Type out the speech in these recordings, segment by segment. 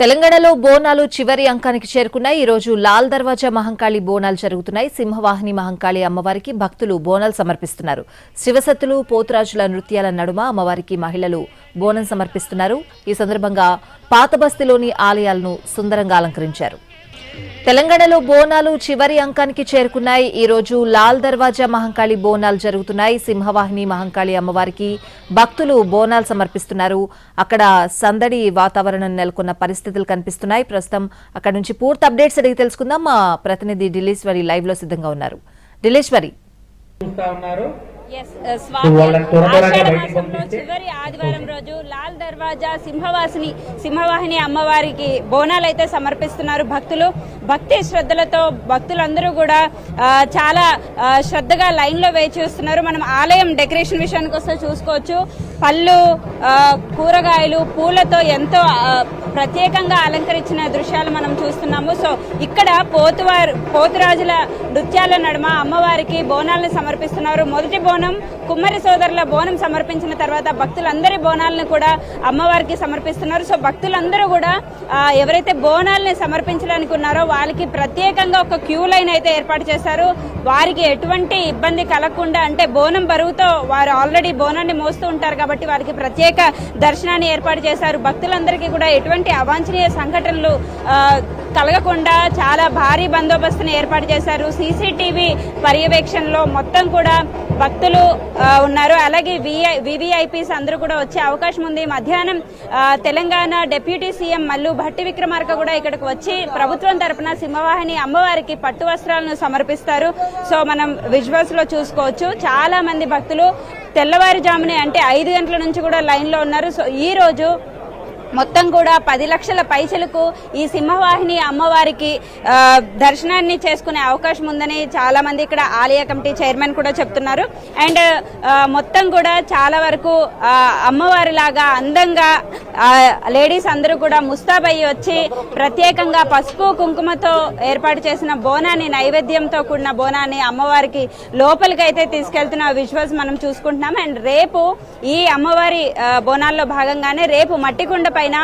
తెలంగాణలో బోనాలు చివరి అంకానికి చేరుకున్నాయి. ఈ రోజు లాల్ దర్వాజా మహంకాళి బోనాలు జరుగుతున్నాయి. సింహవాహిని మహంకాళి అమ్మవారికి భక్తులు బోనాలు సమర్పిస్తున్నారు. శివసత్తులు పోతురాజుల నృత్యాల నడుమ అమ్మవారికి మహిళలు బోనం సమర్పిస్తున్నారు. ఈ సందర్భంగా పాతబస్తిలోని ఆలయాలను సుందరంగా అలంకరించారు. తెలంగాణలో బోనాలు చివరి అంకానికి చేరుకున్నాయి. ఈ రోజు లాల్ దర్వాజా మహంకాళి బోనాలు జరుగుతున్నాయి. సింహవాహిని మహంకాళి అమ్మవారికి భక్తులు బోనాలు సమర్పిస్తున్నారు. అక్కడ సందడి వాతావరణం నెలకొన్న పరిస్థితులు కనిపిస్తున్నాయి. ప్రస్తుతం అక్కడ నుంచి పూర్తి అప్డేట్స్ అడిగి తెలుసుకుందాం. మా ప్రతినిధి ఢిల్లీశ్వరి లైవ్లో సిద్ధంగా ఉన్నారు. ఢిల్లీశ్వరి. ఉన్నారు. Uh? చివరి ఆదివారం రోజు లాల్ దర్వాజా సింహవాసిని సింహవాహిని అమ్మవారికి బోనాలు అయితే సమర్పిస్తున్నారు భక్తులు. భక్తి శ్రద్ధలతో భక్తులందరూ కూడా చాలా శ్రద్ధగా లైన్లో వేచి చూస్తున్నారు. మనం ఆలయం డెకరేషన్ విషయానికి వస్తే చూసుకోవచ్చు. పళ్ళు కూరగాయలు పూలతో ఎంతో ప్రత్యేకంగా అలంకరించిన దృశ్యాలు మనం చూస్తున్నాము. సో ఇక్కడ పోతువారు పోతురాజుల నృత్యాల నడుమ అమ్మవారికి బోనాలను సమర్పిస్తున్నారు. మొదటి బోనం కుమ్మరి సోదరుల బోనం సమర్పించిన తర్వాత భక్తులందరి బోనాలను కూడా అమ్మవారికి సమర్పిస్తున్నారు. సో భక్తులందరూ కూడా ఎవరైతే బోనాల్ని సమర్పించడానికి ఉన్నారో వాళ్ళకి ప్రత్యేకంగా ఒక క్యూ లైన్ అయితే ఏర్పాటు చేశారు. వారికి ఎటువంటి ఇబ్బంది కలగకుండా అంటే బోనం బరువుతో వారు ఆల్రెడీ బోనాన్ని మోస్తూ ఉంటారు కాబట్టి వారికి ప్రత్యేక దర్శనాన్ని ఏర్పాటు చేశారు. భక్తులందరికీ కూడా ఎటువంటి అవాంఛనీయ సంఘటనలు కలగకుండా చాలా భారీ బందోబస్తుని ఏర్పాటు చేశారు. సీసీటీవీ పర్యవేక్షణలో మొత్తం కూడా భక్తులు ఉన్నారు. అలాగే వివిఐపీస్ అందరూ కూడా వచ్చే అవకాశం ఉంది. మధ్యాహ్నం తెలంగాణ డిప్యూటీ సీఎం మల్లు భట్టి విక్రమార్క కూడా ఇక్కడికి వచ్చి ప్రభుత్వం తరపున సింహవాహిని అమ్మవారికి పట్టు వస్త్రాలను సమర్పిస్తారు. సో మనం విజువల్స్లో చూసుకోవచ్చు. చాలా మంది భక్తులు తెల్లవారుజామునే అంటే ఐదు గంటల నుంచి కూడా లైన్లో ఉన్నారు. సో ఈ రోజు మొత్తం కూడా పది లక్షల పైసలకు ఈ సింహవాహిని అమ్మవారికి దర్శనాన్ని చేసుకునే అవకాశం ఉందని చాలా మంది ఇక్కడ ఆలయ కమిటీ చైర్మన్ కూడా చెప్తున్నారు. అండ్ మొత్తం కూడా చాలా వరకు అమ్మవారి లాగా అందంగా లేడీస్ అందరూ కూడా ముస్తాబయ్యి వచ్చి ప్రత్యేకంగా పసుపు కుంకుమతో ఏర్పాటు చేసిన బోనాన్ని నైవేద్యంతో కూడిన బోనాన్ని అమ్మవారికి లోపలికి అయితే తీసుకెళ్తున్న విజువల్స్ మనం చూసుకుంటున్నాం. అండ్ రేపు ఈ అమ్మవారి బోనాల్లో భాగంగానే రేపు మట్టికుండపై ఆయన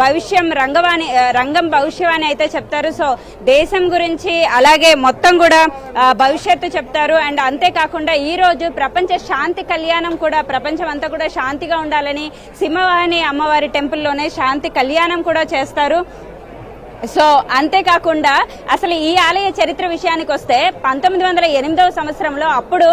భవిష్యం రంగవాణి రంగం భవిష్యవాణి అయితే చెప్తారు. సో దేశం గురించి అలాగే మొత్తం కూడా భవిష్యత్తు చెప్తారు. అండ్ అంతేకాకుండా ఈ రోజు ప్రపంచ శాంతి కళ్యాణం కూడా ప్రపంచం అంతా కూడా శాంతిగా ఉండాలని సింహవాహిని అమ్మవారి టెంపుల్లోనే శాంతి కళ్యాణం కూడా చేస్తారు. సో అంతేకాకుండా అసలు ఈ ఆలయ చరిత్ర విషయానికి వస్తే పంతొమ్మిది వందల ఎనిమిదవ సంవత్సరంలో అప్పుడు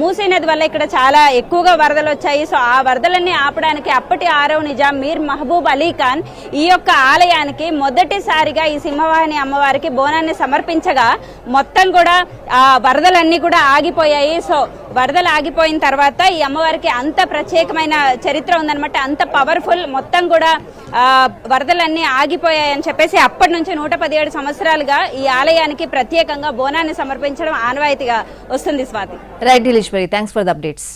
మూసీ నది వల్ల ఇక్కడ చాలా ఎక్కువగా వరదలు వచ్చాయి. సో ఆ వరదలన్నీ ఆపడానికి అప్పటి ఆరవ నిజాం మీర్ మహబూబ్ అలీ ఖాన్ ఈ యొక్క ఆలయానికి మొదటిసారిగా ఈ సింహవాహిని అమ్మవారికి బోనాన్ని సమర్పించగా మొత్తం కూడా ఆ వరదలన్నీ కూడా ఆగిపోయాయి. సో వరదలు ఆగిపోయిన తర్వాత ఈ అమ్మవారికి అంత ప్రత్యేకమైన చరిత్ర ఉందన్నమాట. అంత పవర్ఫుల్ మొత్తం కూడా వరదలన్నీ ఆగిపోయాయని చెప్పేసి అప్పటి నుంచి నూట పదిహేడు సంవత్సరాలుగా ఈ ఆలయానికి ప్రత్యేకంగా బోనాన్ని సమర్పించడం ఆనవాయితీగా వస్తుంది Swathi. Right Dilleswari thanks for the updates